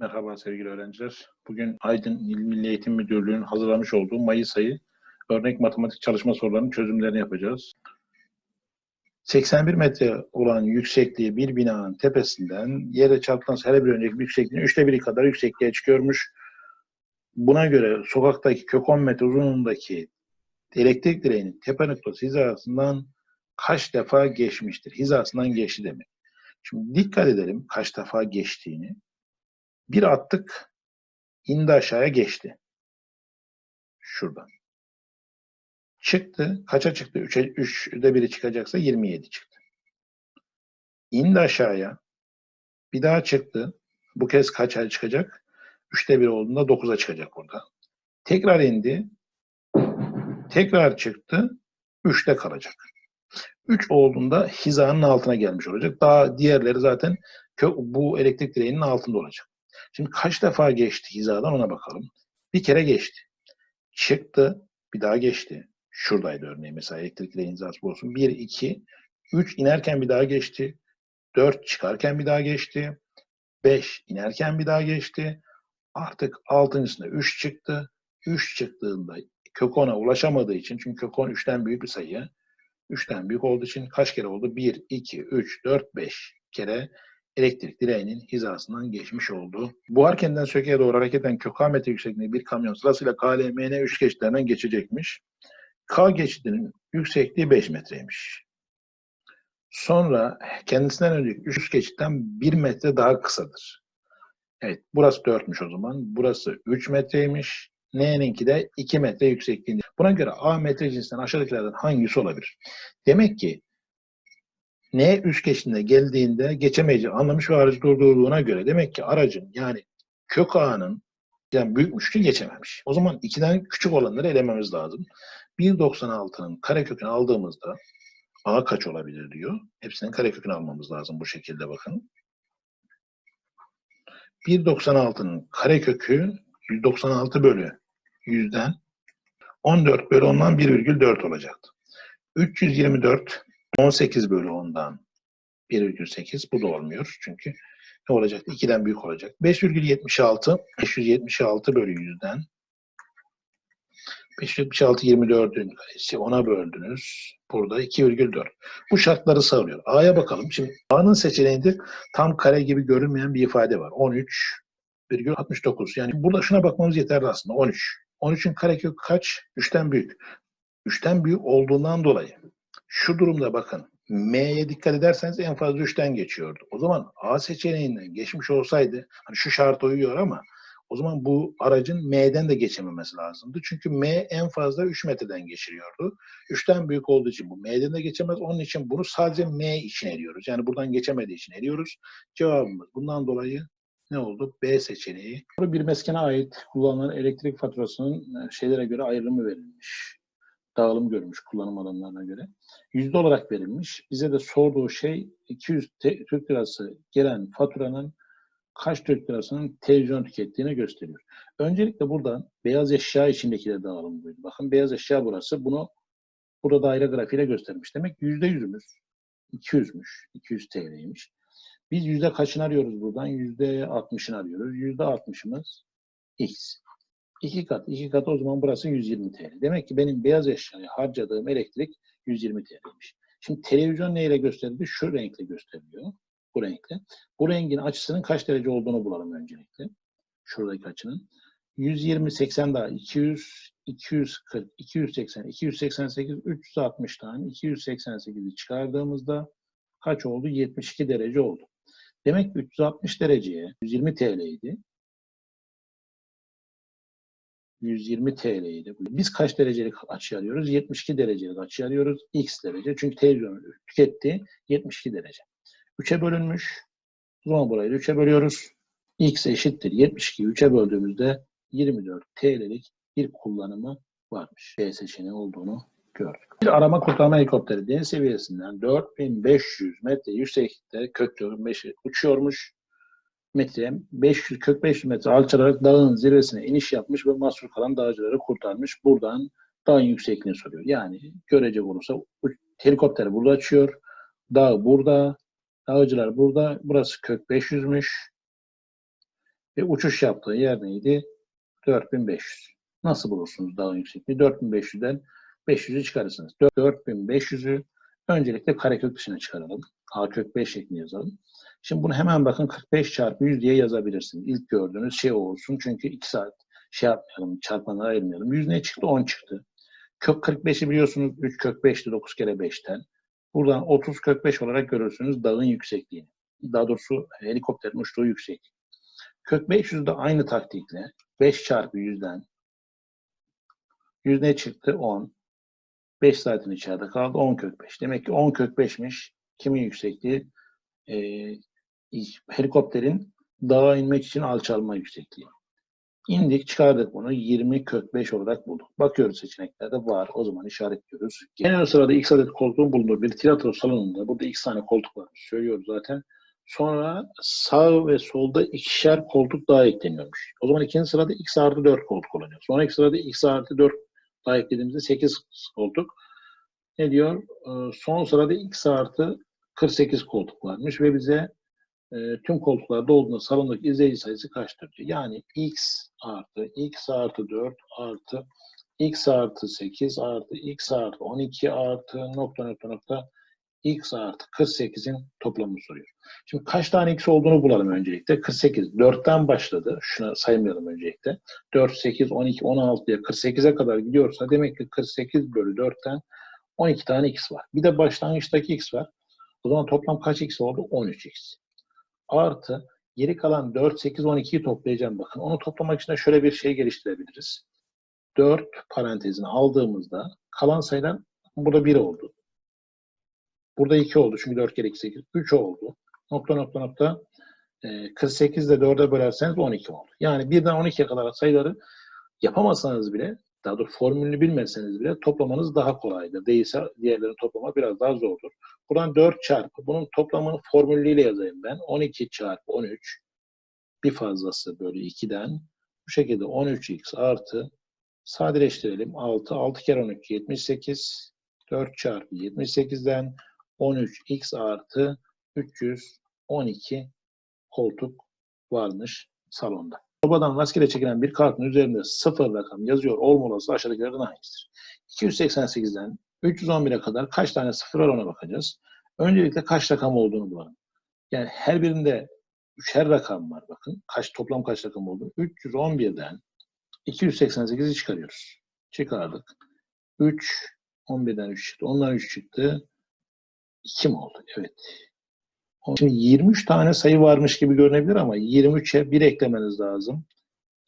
Merhaba sevgili öğrenciler. Bugün Aydın İl Milli Eğitim Müdürlüğü'nün hazırlamış olduğu Mayıs ayı örnek matematik çalışma sorularının çözümlerini yapacağız. 81 metre olan yüksekliği bir binanın tepesinden yere çarptan her bir önceki yüksekliğin üçte biri kadar yüksekliğe çıkıyormuş. Buna göre sokaktaki kök 10 metre uzunluğundaki elektrik direğinin tepe noktası hizasından kaç defa geçmiştir? Hizasından geçti demek. Şimdi dikkat edelim kaç defa geçtiğini. Bir attık, indi aşağıya geçti. Şuradan. Çıktı. Kaça çıktı? 3'e 3'de biri çıkacaksa 27 çıktı. İndi aşağıya. Bir daha çıktı. Bu kez kaça çıkacak? 3'te 1 olduğunda 9'a çıkacak burada. Tekrar indi. Tekrar çıktı. 3'te kalacak. 3 olduğunda hizanın altına gelmiş olacak. Daha diğerleri zaten bu elektrik direğinin altında olacak. Şimdi kaç defa geçti hizadan ona bakalım. Bir kere geçti. Çıktı, bir daha geçti. Şuradaydı örneğin mesela elektrik direğinin hizası olsun. 1, 2, 3 inerken bir daha geçti. 4 çıkarken bir daha geçti. 5 inerken bir daha geçti. Artık altıncısında 3 çıktı. 3 çıktığında kök 10'a ulaşamadığı için çünkü kök 10 3'ten büyük bir sayı. 3'ten büyük olduğu için kaç kere oldu? 1, 2, 3, 4, 5 kere elektrik direğinin hizasından geçmiş oldu. Buhar kendinden sökeye doğru hareket eden kök A metre yüksekliğinde bir kamyon sırasıyla K, L, M, N 3 geçitlerinden geçecekmiş. K geçidinin yüksekliği 5 metreymiş. Sonra kendisinden önceki 3 geçitten 1 metre daha kısadır. Evet, burası 4'müş o zaman. Burası 3 metreymiş. N'ninki de 2 metre yüksekliğinde. Buna göre A metre cinsinden aşağıdakilerden hangisi olabilir? Demek ki N üst geçtiğinde geldiğinde geçemeyeceği anlamış ve aracı durdurduğuna göre demek ki aracın yani kök A'nın yani büyükmüş ki geçememiş. O zaman ikiden küçük olanları elememiz lazım. 1.96'nın karekökünü aldığımızda A kaç olabilir diyor. Hepsinin karekökünü almamız lazım bu şekilde bakın. 1.96'nın karekökü 196 bölü 100'den 14 bölü 10'dan 1,4 olacaktı. 324 18 bölü 10'dan 1,8 bu da olmuyor. Çünkü ne olacak? 2'den büyük olacak. 5,76 576 bölü 100'den 576 24'ün karesi 10'a böldünüz. Burada 2,4. Bu şartları sağlıyor. A'ya bakalım. Şimdi A'nın seçeneğinde tam kare gibi görünmeyen bir ifade var. 13,69. Yani burada şuna bakmamız yeterli aslında. 13. 13'ün karekökü kaç? 3'ten büyük. 3'ten büyük olduğundan dolayı şu durumda bakın M'ye dikkat ederseniz en fazla 3'ten geçiyordu. O zaman A seçeneğinden geçmiş olsaydı hani şu şart uyuyor ama o zaman bu aracın M'den de geçememesi lazımdı. Çünkü M en fazla 3 metreden geçiriyordu. 3'ten büyük olduğu için bu M'den de geçemez. Onun için bunu sadece M için eliyoruz. Yani buradan geçemediği için eliyoruz. Cevabımız bundan dolayı ne oldu? B seçeneği. Bir meskene ait kullanılan elektrik faturasının şeylere göre ayrımı verilmiş dağılım görmüş kullanım alanlarına göre. Yüzde olarak verilmiş. Bize de sorduğu şey 200 te- Türk lirası gelen faturanın kaç Türk lirasının televizyon tükettiğini gösteriyor. Öncelikle buradan beyaz eşya içindekiler dağılım buydu. Bakın beyaz eşya burası. Bunu burada daire grafiğiyle göstermiş. Demek yüzde yüzümüz 200'müş. 200 TL'ymiş. Biz yüzde kaçını arıyoruz buradan? Yüzde 60'ını arıyoruz. Yüzde 60'ımız X. İki kat. iki kat o zaman burası 120 TL. Demek ki benim beyaz eşyaya harcadığım elektrik 120 TL'ymiş. Şimdi televizyon neyle gösterildi? Şu renkle gösteriliyor. Bu renkle. Bu rengin açısının kaç derece olduğunu bulalım öncelikle. Şuradaki açının. 120, 80 daha 200, 240, 280, 288, 360 tane 288'i çıkardığımızda kaç oldu? 72 derece oldu. Demek ki 360 dereceye 120 TL idi. 120 TL'ydi. Biz kaç derecelik açı alıyoruz? 72 derecelik açı alıyoruz. X derece. Çünkü televizyon tüketti 72 derece. 3'e bölünmüş. O zaman burayı 3'e bölüyoruz. X eşittir 72'yi 3'e böldüğümüzde 24 TL'lik bir kullanımı varmış. B seçeneği olduğunu gördük. Bir arama kurtarma helikopteri deniz seviyesinden 4500 metre yükseklikte kök 5 uçuyormuş metre, 500, kök 500 metre alçalarak dağın zirvesine iniş yapmış ve mahsur kalan dağcıları kurtarmış. Buradan dağın yüksekliğini soruyor. Yani görecek olursa helikopter burada açıyor. Dağ burada. Dağcılar burada. Burası kök 500'müş. Ve uçuş yaptığı yer neydi? 4500. Nasıl bulursunuz dağın yüksekliği? 4500'den 500'ü çıkarırsınız. 4500'ü öncelikle karekök dışına çıkaralım. A kök 5 şeklinde yazalım. Şimdi bunu hemen bakın 45 çarpı 100 diye yazabilirsiniz. İlk gördüğünüz şey olsun. Çünkü 2 saat şey yapmayalım, çarpanlara ayırmayalım. 100 ne çıktı? 10 çıktı. Kök 45'i biliyorsunuz 3 kök 5'ti 9 kere 5'ten. Buradan 30 kök 5 olarak görürsünüz dağın yüksekliğini. Daha doğrusu helikopterin uçtuğu yükseklik. Kök 500 de aynı taktikle 5 çarpı 100'den 100 ne çıktı? 10. 5 saatin içeride kaldı. 10 kök 5. Demek ki 10 kök 5'miş. Kimin yüksekliği? Ee, helikopterin dağa inmek için alçalma yüksekliği. İndik çıkardık bunu 20 kök 5 olarak bulduk. Bakıyoruz seçeneklerde var. O zaman işaretliyoruz. En ön sırada x adet koltuğun bulunduğu bir tiyatro salonunda burada x tane koltuk var. Söylüyoruz zaten. Sonra sağ ve solda ikişer koltuk daha ekleniyormuş. O zaman ikinci sırada x artı 4 koltuk oluyor. Sonra ilk sırada x artı 4 daha eklediğimizde 8 koltuk. Ne diyor? Ee, Son sırada x artı 48 koltuk varmış ve bize e, tüm koltuklarda olduğunda salondaki izleyici sayısı kaçtır diyor. Yani x artı x artı 4 artı x artı 8 artı x artı 12 artı nokta nokta nokta x artı 48'in toplamını soruyor. Şimdi kaç tane x olduğunu bulalım öncelikle. 48. 4'ten başladı. Şuna saymayalım öncelikle. 4, 8, 12, 16 diye 48'e kadar gidiyorsa demek ki 48 bölü 4'ten 12 tane x var. Bir de başlangıçtaki x var. O zaman toplam kaç x oldu? 13x. Artı geri kalan 4, 8, 12'yi toplayacağım bakın. Onu toplamak için de şöyle bir şey geliştirebiliriz. 4 parantezini aldığımızda kalan sayılar burada 1 oldu. Burada 2 oldu çünkü 4 kere 2 8. 3 oldu. Nokta nokta nokta. E, 48 ile 4'e bölerseniz 12 oldu. Yani 1'den 12'ye kadar sayıları yapamasanız bile daha doğrusu formülünü bilmezseniz bile toplamanız daha kolaydır. Değilse diğerlerini toplama biraz daha zordur. Buradan 4 çarpı. Bunun toplamını formülüyle yazayım ben. 12 çarpı 13 bir fazlası bölü 2'den bu şekilde 13x artı sadeleştirelim. 6. 6 kere 12 78. 4 çarpı 78'den 13x artı 312 koltuk varmış salonda. Sobadan rastgele çekilen bir kartın üzerinde sıfır rakam yazıyor olmalısı aşağıdakilerden hangisidir? 288'den 311'e kadar kaç tane sıfır var ona bakacağız. Öncelikle kaç rakam olduğunu bulalım. Yani her birinde üçer rakam var bakın. Kaç toplam kaç rakam olduğunu. 311'den 288'i çıkarıyoruz. Çıkardık. 3 11'den 3 çıktı. Ondan 3 çıktı. 2 mi oldu? Evet. Şimdi 23 tane sayı varmış gibi görünebilir ama 23'e 1 eklemeniz lazım.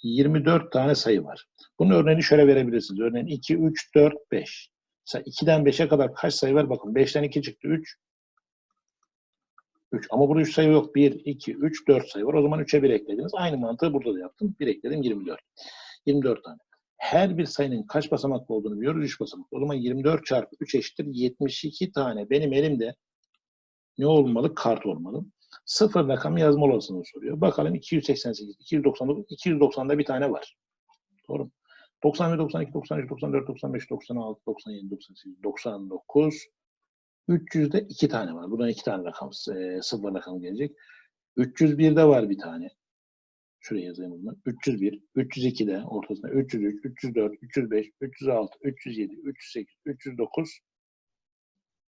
24 tane sayı var. Bunun örneğini şöyle verebilirsiniz. Örneğin 2, 3, 4, 5. Mesela 2'den 5'e kadar kaç sayı var? Bakın 5'ten 2 çıktı 3. 3. Ama burada 3 sayı yok. 1, 2, 3, 4 sayı var. O zaman 3'e 1 eklediniz. Aynı mantığı burada da yaptım. 1 ekledim 24. 24 tane. Her bir sayının kaç basamaklı olduğunu biliyoruz. 3 basamaklı. O zaman 24 çarpı 3 eşittir 72 tane benim elimde ne olmalı? Kart olmalı. Sıfır rakamı yazma olasılığı soruyor. Bakalım 288, 299, 290'da bir tane var. Doğru mu? 91, 92, 93, 94, 95, 96, 97, 98, 99, 300'de iki tane var. Buradan iki tane rakam, e, sıfır rakam gelecek. 301'de var bir tane. Şuraya yazayım bunu. 301, 302'de ortasında 303, 304, 305, 306, 307, 308, 309,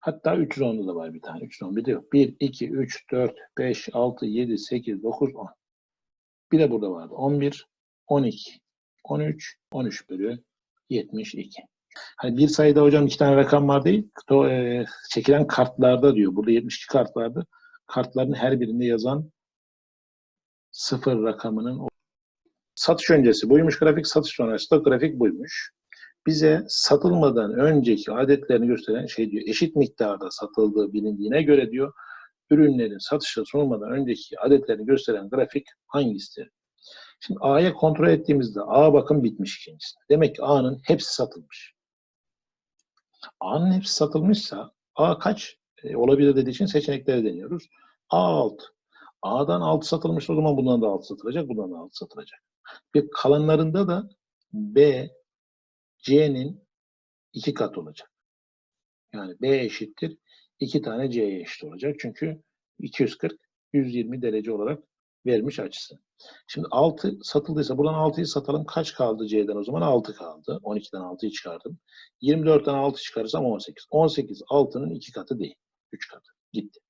Hatta 310'da da var bir tane. 311'de yok. 1, 2, 3, 4, 5, 6, 7, 8, 9, 10. Bir de burada vardı. 11, 12, 13, 13 bölü 72. Hani bir sayıda hocam iki tane rakam var değil. To, e, çekilen kartlarda diyor. Burada 72 kart vardı. Kartların her birinde yazan sıfır rakamının satış öncesi buymuş grafik, satış sonrası da grafik buymuş bize satılmadan önceki adetlerini gösteren şey diyor. Eşit miktarda satıldığı bilindiğine göre diyor ürünlerin satışa sunulmadan önceki adetlerini gösteren grafik hangisidir? Şimdi A'ya kontrol ettiğimizde A bakın bitmiş ikincisinde. Demek ki A'nın hepsi satılmış. A'nın hepsi satılmışsa A kaç e, olabilir dediği için seçenekleri deniyoruz. A 6. A'dan 6 satılmış o zaman bundan da 6 satılacak, bundan da 6 satılacak. Bir kalanlarında da B, C'nin iki kat olacak. Yani B eşittir. iki tane C'ye eşit olacak. Çünkü 240 120 derece olarak vermiş açısı. Şimdi 6 satıldıysa buradan 6'yı satalım. Kaç kaldı C'den o zaman? 6 kaldı. 12'den 6'yı çıkardım. 24'ten 6 çıkarırsam 18. 18 6'nın 2 katı değil. 3 katı. Gitti.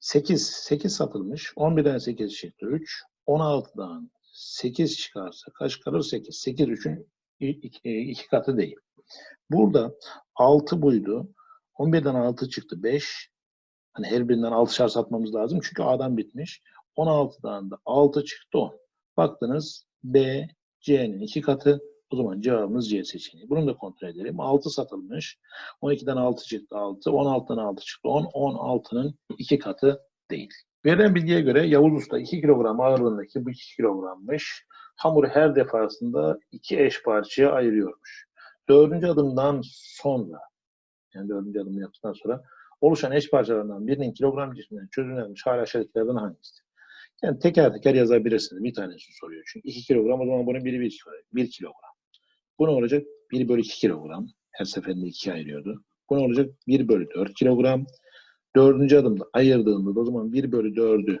8. 8 satılmış. 11'den 8 çıktı 3. 16'dan 8 çıkarsa kaç kalır? 8. 8 3'ün 2 katı değil. Burada 6 buydu. 11'den 6 çıktı 5. Hani her birinden 6'şar satmamız lazım. Çünkü A'dan bitmiş. 16'dan da 6 çıktı 10. Baktınız B, C'nin 2 katı. O zaman cevabımız C seçeneği. Bunu da kontrol edelim. 6 satılmış. 12'den 6 çıktı 6. 16'dan 6 çıktı 10. 16'nın 2 katı değil. Verilen bilgiye göre Yavuz Usta 2 kilogram ağırlığındaki bu 2 kilogrammış. Hamuru her defasında iki eş parçaya ayırıyormuş. Dördüncü adımdan sonra yani dördüncü adımı yaptıktan sonra oluşan eş parçalarından birinin kilogram cisminden çözümlenmiş hali aşağıdakilerden hangisidir? Yani teker teker yazabilirsiniz. Bir tanesini soruyor. Çünkü 2 kilogram o zaman bunun biri 1 kilogram. 1 kilogram. Bu ne olacak? 1 bölü 2 kilogram. Her seferinde 2 ayırıyordu. Bu ne olacak? 1 bölü 4 kilogram. Dördüncü adımda ayırdığında o zaman 1 bölü 4'ü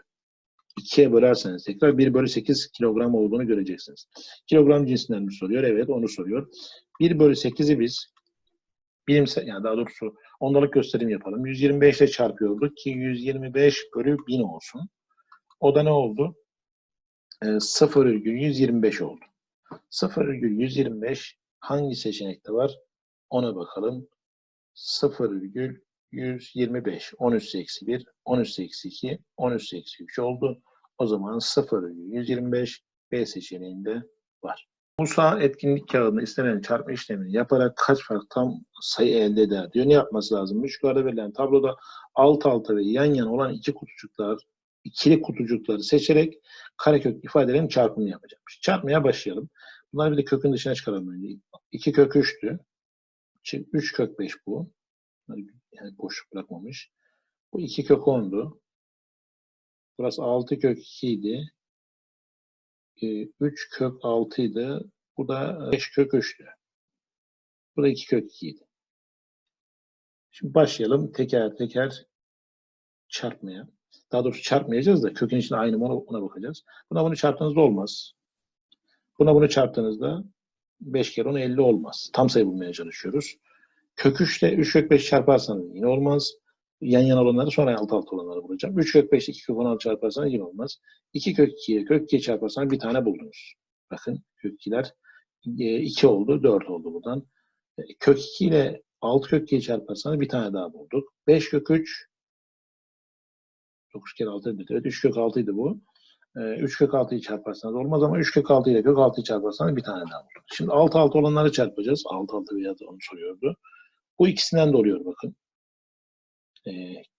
2'ye bölerseniz tekrar 1 bölü 8 kilogram olduğunu göreceksiniz. Kilogram cinsinden mi soruyor? Evet onu soruyor. 1 bölü 8'i biz bilimsel yani daha doğrusu ondalık gösterim yapalım. 125 ile çarpıyorduk ki 125 bölü 1000 olsun. O da ne oldu? E, 0,125 oldu. 0,125 hangi seçenekte var? Ona bakalım. 0,125. 10 üstü eksi 1, 10 üstü eksi 2, 10 üstü eksi 3 oldu. O zaman 0,125 B seçeneğinde var. Musa etkinlik kağıdında istenen çarpma işlemini yaparak kaç farklı tam sayı elde eder diyor. Ne yapması lazım? Yukarıda verilen tabloda alt alta ve yan yana olan iki kutucuklar, ikili kutucukları seçerek karekök ifadelerin çarpımını yapacakmış. Çarpmaya başlayalım. Bunları bir de kökün dışına çıkaralım. önce. 2 kök 3'tü. 3 kök 5 bu. Yani boşluk bırakmamış. Bu 2 kök 10'du. Burası 6 kök 2 idi. 3 kök 6 idi. Bu da 5 kök 3'tü. Bu da 2 kök 2 idi. Şimdi başlayalım teker teker çarpmaya. Daha doğrusu çarpmayacağız da kökün içinde aynı mı ona, ona bakacağız. Buna bunu çarptığınızda olmaz. Buna bunu çarptığınızda 5 kere 10 50 olmaz. Tam sayı bulmaya çalışıyoruz. Kök 3 ile 3 kök 5 çarparsanız yine olmaz. Yan yana olanları sonra alt alt olanları bulacağım. 3 kök 5 2 kök 16 çarparsanız yine olmaz. 2 kök 2 ile kök 2 çarparsanız bir tane buldunuz. Bakın kök 2'ler 2 oldu 4 oldu buradan. E, Kök 2 ile 6 kök 2'yi çarparsanız bir tane daha bulduk. 5 kök 3 9 kere 6 evet 3 kök 6 idi bu. 3 kök 6'yı çarparsanız olmaz ama 3 kök 6 ile kök 6'yı çarparsanız bir tane daha bulduk. Şimdi 6 6 olanları çarpacağız. 6 6 veya da onu soruyordu. Bu ikisinden de oluyor bakın.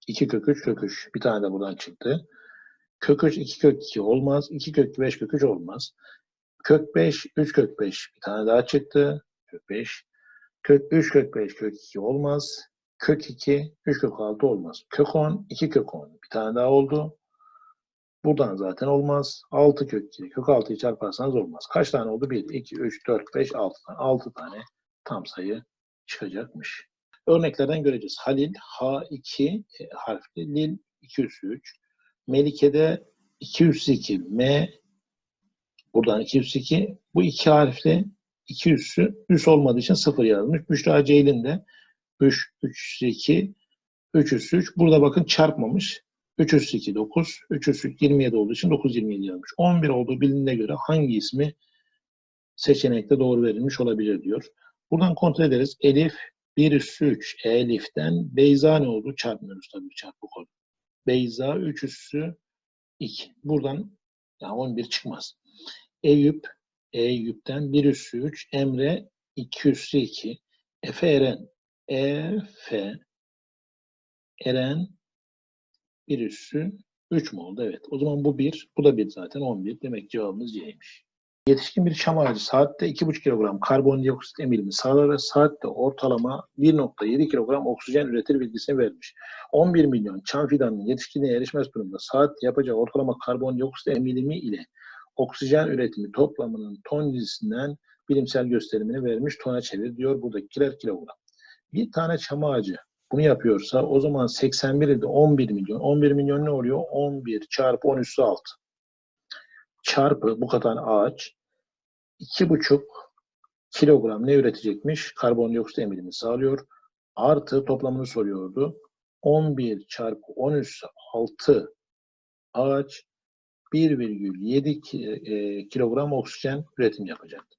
2 kök 3 kök 3. Bir tane de buradan çıktı. Kök 3 2 kök 2 olmaz. 2 kök 5 kök 3 olmaz. Kök 5 3 kök 5 bir tane daha çıktı. Kök 5. Kök 3 kök 5 kök 2 olmaz. Kök 2 3 kök 6 olmaz. Kök 10 2 kök 10 bir tane daha oldu. Buradan zaten olmaz. 6 kök 2 kök 6'yı çarparsanız olmaz. Kaç tane oldu? 1, 2, 3, 4, 5, 6 tane. 6 tane tam sayı çıkacakmış. Örneklerden göreceğiz. Halil H2 harfli, Lil 203. Melike'de 202, M buradan 202. Bu iki harfli 200'ü üs olmadığı için 0 yazmış. Büşra Ceylin de 3, 302, 303. Burada bakın çarpmamış. 302 9, 303 27 olduğu için 927 yazmış. 11 olduğu bilindiğine göre hangi ismi seçenekte doğru verilmiş olabilir diyor. Buradan kontrol ederiz. Elif 1 üssü 3 Elif'ten Beyza ne oldu? Çarpmıyoruz tabii çarpı konu. Beyza 3 üssü 2. Buradan yani 11 çıkmaz. Eyüp Eyüp'ten 1 üssü 3 Emre 2 üssü 2 Efe Eren Efe Eren 1 üssü 3 mü oldu? Evet. O zaman bu 1, bu da 1 zaten 11. Demek cevabımız C'ymiş. Yetişkin bir çam ağacı saatte 2,5 kilogram karbondioksit emilimi sağlar ve saatte ortalama 1,7 kilogram oksijen üretir bilgisini vermiş. 11 milyon çam fidanının yetişkinliğe erişmez durumda saat yapacağı ortalama karbondioksit emilimi ile oksijen üretimi toplamının ton cinsinden bilimsel gösterimini vermiş tona çevir diyor buradakiler kilogram. Bir tane çam ağacı bunu yapıyorsa o zaman 81 ilde 11 milyon. 11 milyon ne oluyor? 11 çarpı 10 üssü 6. çarpı bu kadar ağaç 2,5 kilogram ne üretecekmiş? Karbondioksit emilimini sağlıyor. Artı toplamını soruyordu. 11 çarpı 10 üssü 6 ağaç 1,7 ki- e, kilogram oksijen üretim yapacaktı.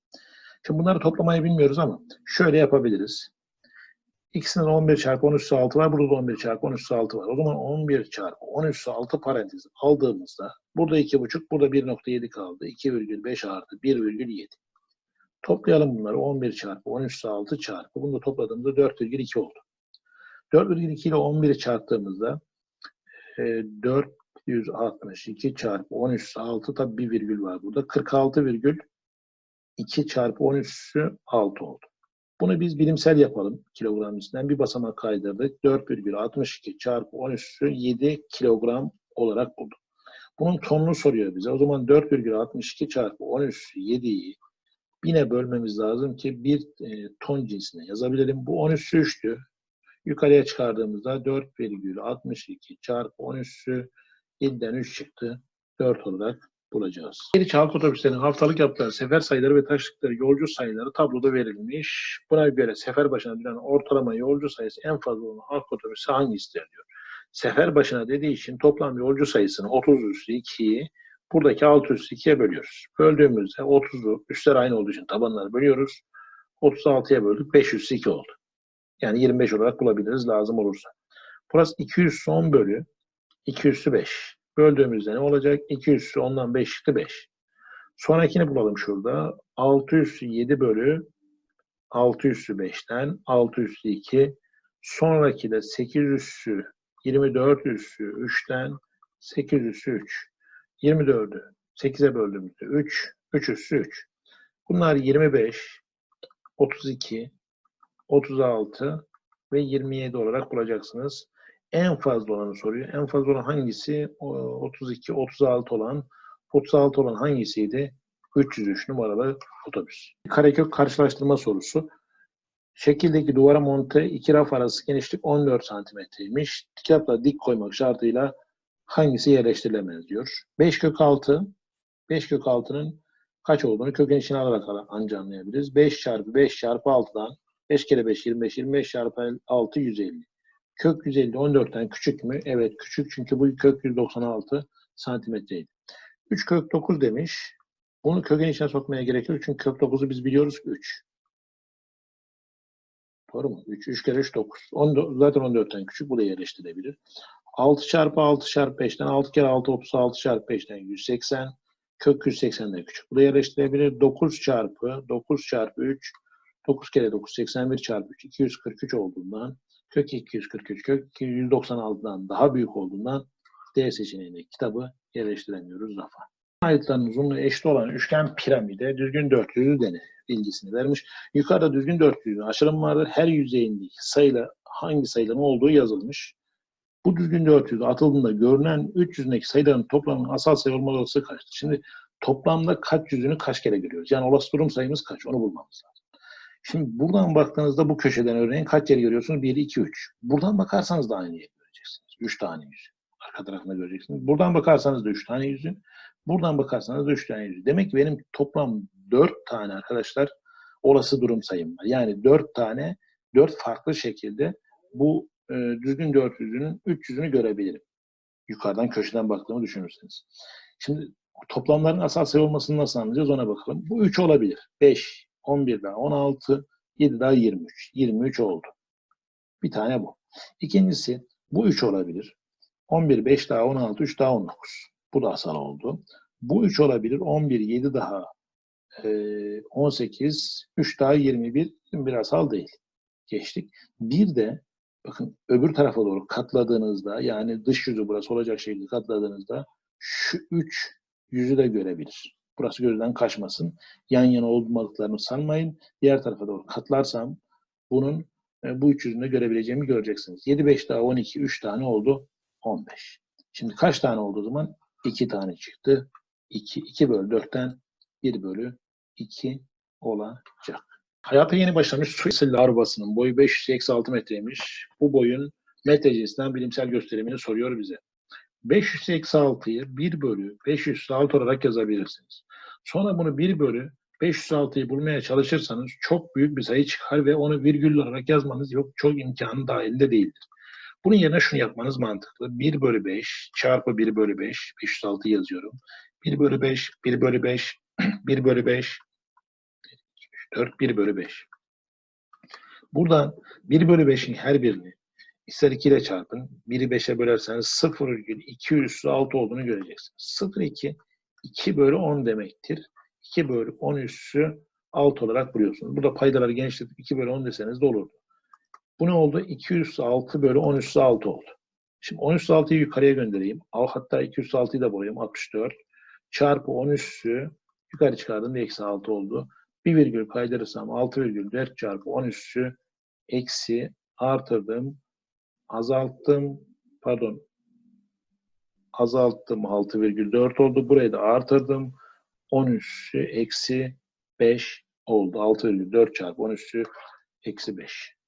Şimdi bunları toplamayı bilmiyoruz ama şöyle yapabiliriz. İkisinde de 11 çarpı 10 üssü 6 var. Burada da 11 çarpı 10 üssü 6 var. O zaman 11 çarpı 10 üssü 6 parantezi aldığımızda burada 2,5 burada 1,7 kaldı. 2,5 artı 1,7. Toplayalım bunları. 11 çarpı 10 üssü 6 çarpı. Bunu da topladığımızda 4,2 oldu. 4,2 ile 11'i çarptığımızda e, 462 çarpı 10 üssü 6 tabi bir virgül var burada. 46,2 çarpı 10 üssü 6 oldu. Bunu biz bilimsel yapalım kilogram üstünden. Bir basamak kaydırdık. 4,62 çarpı 10 üssü 7 kilogram olarak bulduk. Bunun tonunu soruyor bize. O zaman 4,62 çarpı 10 üssü 7'yi bine bölmemiz lazım ki bir e, ton cinsine yazabilelim. Bu 10 üssü 3'tü. Yukarıya çıkardığımızda 4,62 çarpı 10 üssü 7'den 3 çıktı. 4 olarak bulacağız. Yeni halk otobüslerinin haftalık yaptığı sefer sayıları ve taşıdıkları yolcu sayıları tabloda verilmiş. Buna göre sefer başına düşen ortalama yolcu sayısı en fazla olan halk otobüsü hangisidir diyor. Sefer başına dediği için toplam yolcu sayısını 30 üstü 2'yi buradaki 6 üstü 2'ye bölüyoruz. Böldüğümüzde 30'u üstler aynı olduğu için tabanları bölüyoruz. 36'ya böldük 5 üstü 2 oldu. Yani 25 olarak bulabiliriz lazım olursa. Burası 210 bölü 2 üstü 5. Böldüğümüzde ne olacak? 2 üstü 10'dan 5 çıktı 5. Sonrakini bulalım şurada. 6 üstü 7 bölü 6 üstü 5'ten 6 üstü 2. Sonraki de 8 üstü 24 üstü 3'ten 8 üstü 3. 24'ü 8'e böldüğümüzde 3. 3 üstü 3. Bunlar 25, 32, 36 ve 27 olarak bulacaksınız. En fazla olanı soruyor. En fazla olan hangisi? O, 32, 36 olan. 36 olan hangisiydi? 303 numaralı otobüs. Karekök karşılaştırma sorusu. Şekildeki duvara monte iki raf arası genişlik 14 santimetreymiş. Kitapla dik koymak şartıyla hangisi yerleştirilemez diyor. 5 kök 6. 5 kök 6'nın kaç olduğunu kökün içine alarak anca anlayabiliriz. 5 çarpı 5 çarpı 6'dan 5 kere 5 25 25 çarpı 6 150. Kök 150 14'ten küçük mü? Evet küçük çünkü bu kök 196 santimetreydi. 3 kök 9 demiş. Bunu kökün içine sokmaya gerek yok çünkü kök 9'u biz biliyoruz ki 3. Doğru mu? 3, 3 kere 3 9. 14, zaten 14'ten küçük. Bu da yerleştirebilir. 6 çarpı 6 çarpı 5'ten 6 kere 6 36 çarpı 5'ten 180. Kök 180'den küçük. Bu da yerleştirebilir. 9 çarpı 9 çarpı 3 9 kere 9 81 çarpı 3 243 olduğundan kök 243 kök 196'dan daha büyük olduğundan D seçeneğinde kitabı yerleştiremiyoruz rafa. Ayrıtların uzunluğu eşit olan üçgen piramide düzgün dörtlüğü denir bilgisini vermiş. Yukarıda düzgün dörtlüğün aşırım vardır. Her yüzeyindeki sayıla hangi sayıların olduğu yazılmış. Bu düzgün dörtlüğü atıldığında görünen 3 yüzündeki sayıların toplamının asal sayı olma olasılığı kaçtır? Şimdi toplamda kaç yüzünü kaç kere görüyoruz? Yani olası durum sayımız kaç? Onu bulmamız lazım. Şimdi buradan baktığınızda bu köşeden örneğin kaç yeri görüyorsunuz? 1, 2, 3. Buradan bakarsanız da aynı yeri göreceksiniz. 3 tane yüzü. Arka tarafında göreceksiniz. Buradan bakarsanız da 3 tane yüzü. Buradan bakarsanız da 3 tane yüzü. Demek ki benim toplam 4 tane arkadaşlar olası durum sayım var. Yani 4 tane 4 farklı şekilde bu e, düzgün 4 yüzünün 3 yüzünü görebilirim. Yukarıdan köşeden baktığımı düşünürseniz. Şimdi toplamların asal sayı olmasını nasıl anlayacağız ona bakalım. Bu 3 olabilir. 5, 11 daha 16, 7 daha 23. 23 oldu. Bir tane bu. İkincisi bu 3 olabilir. 11, 5 daha 16, 3 daha 19. Bu da asal oldu. Bu 3 olabilir. 11, 7 daha e, 18, 3 daha 21. 21 asal değil. Geçtik. Bir de bakın öbür tarafa doğru katladığınızda yani dış yüzü burası olacak şekilde katladığınızda şu 3 yüzü de görebilir. Burası gözden kaçmasın. Yan yana olmadıklarını sanmayın. Diğer tarafa doğru katlarsam bunun e, bu üç yüzünü görebileceğimi göreceksiniz. 7, 5 daha 12, 3 tane oldu. 15. Şimdi kaç tane oldu o zaman? 2 tane çıktı. 2, 2 bölü 4'ten 1 bölü 2 olacak. Hayata yeni başlamış su larvasının boyu 500-6 metreymiş. Bu boyun metre cinsinden bilimsel gösterimini soruyor bize. 500 eksi 6'yı 1 bölü 500 6 olarak yazabilirsiniz. Sonra bunu 1 bölü 506'yı bulmaya çalışırsanız çok büyük bir sayı çıkar ve onu virgül olarak yazmanız yok. Çok imkanı dahilinde değildir. Bunun yerine şunu yapmanız mantıklı. 1 bölü 5 çarpı 1 bölü 5, 506 yazıyorum. 1 bölü 5, 1 bölü 5, 1 bölü 5, 4, 1 bölü 5. Buradan 1 bölü 5'in her birini ister 2 ile çarpın. 1'i 5'e bölerseniz 0,2 üssü 6 olduğunu göreceksiniz. 0,2 2 bölü 10 demektir. 2 bölü 10 üssü 6 olarak buluyorsunuz. Burada paydaları genişletip 2 bölü 10 deseniz de olurdu. Bu ne oldu? 2 üssü 6 bölü 10 üssü 6 oldu. Şimdi 10 üssü 6'yı yukarıya göndereyim. Al hatta 2 üssü 6'yı da bulayım. 64 çarpı 10 üssü yukarı çıkardığımda eksi 6 oldu. Bir virgül kaydırırsam 6,4 çarpı 10 üssü eksi artırdım azalttım pardon azalttım 6,4 oldu. Burayı da artırdım. 10 üssü eksi 5 oldu. 6,4 çarpı 10 üssü eksi 5.